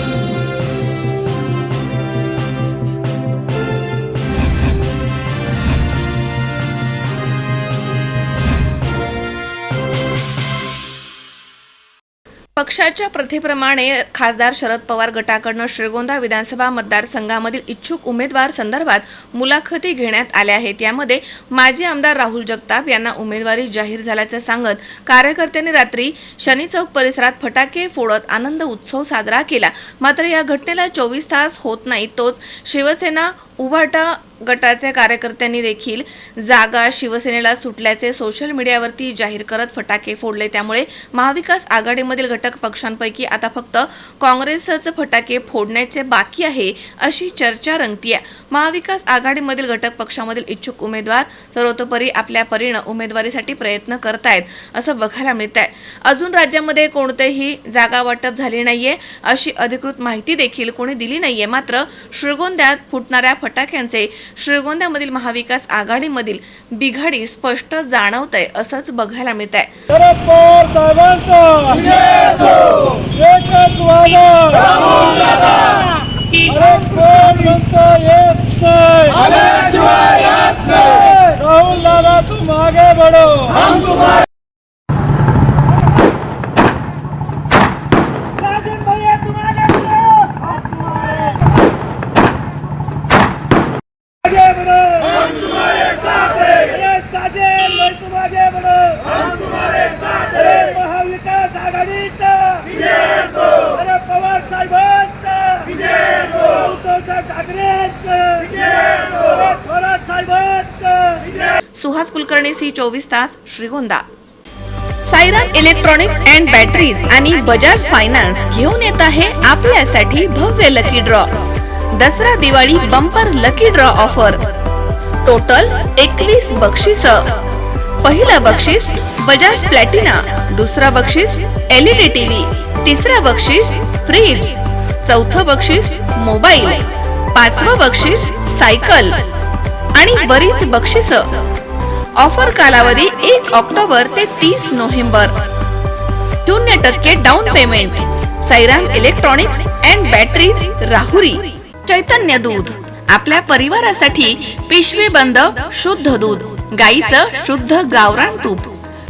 Thank you. पक्षाच्या प्रथेप्रमाणे खासदार शरद पवार गटाकडनं श्रीगोंदा विधानसभा मतदारसंघामधील इच्छुक उमेदवार संदर्भात मुलाखती घेण्यात आल्या आहेत. यामध्ये माजी आमदार राहुल जगताप यांना उमेदवारी जाहीर झाल्याचं सांगत कार्यकर्त्यांनी रात्री शनी चौक परिसरात फटाके फोडत आनंद उत्सव साजरा केला. मात्र या घटनेला चोवीस तास होत नाही तोच शिवसेना उभाटा गटाच्या कार्यकर्त्यांनी देखील जागा शिवसेनेला सुटल्याचे सोशल मीडियावरती जाहीर करत फटाके फोडले. त्यामुळे महाविकास आघाडीमधील घटक पक्षांपैकी आता फक्त काँग्रेसच फटाके फोडण्याचे बाकी आहे अशी चर्चा रंगती आहे महाविकास आघाडीमधील घटक पक्षामधील इच्छुक उमेदवार सर्वतोपरी आपल्या परीनं उमेदवारीसाठी प्रयत्न करतायत असं बघायला मिळत आहे अजून राज्यामध्ये कोणतेही जागा वाटप झाली नाहीये अशी अधिकृत माहिती देखील कोणी दिली नाहीये. मात्र श्रीगोंद्यात फुटणाऱ्या फटाक्यांचे श्रीगोंद्यामधील महाविकास आघाडीमधील बिघाडी स्पष्ट जाणवत आहे असंच बघायला मिळत आहे अरे पवार साहेबांचा. उद्धव ठाकरेंचा. थोरात साहेबांचा. सुहास कुलकर्णी सी चोवीस तास Shrigonda. Sairam electronics and batteries आणि बजाज फायनान्स घेऊन येत आहे आपल्यासाठी भव्य lucky draw Dussehra Diwali bumper lucky draw offer total एकवीस बक्षिस. पहिलं बक्षीस बजाज प्लॅटिना दुसरा बक्षीस एलईडी टीव्ही तिसरा बक्षीस फ्रीज चौथं बक्षीस मोबाईल पाचवं बक्षीस सायकल आणि बरीच बक्षिस. ऑफर कालावधी एक ऑक्टोबर ते तीस नोव्हेंबर. शून्य टक्के down payment. Sairam electronics and batteries Rahuri. Chaitanya दूध. आपल्या परिवारासाठी पिशवी बंद शुद्ध दूध. गाईचं शुद्ध गावरान तूप.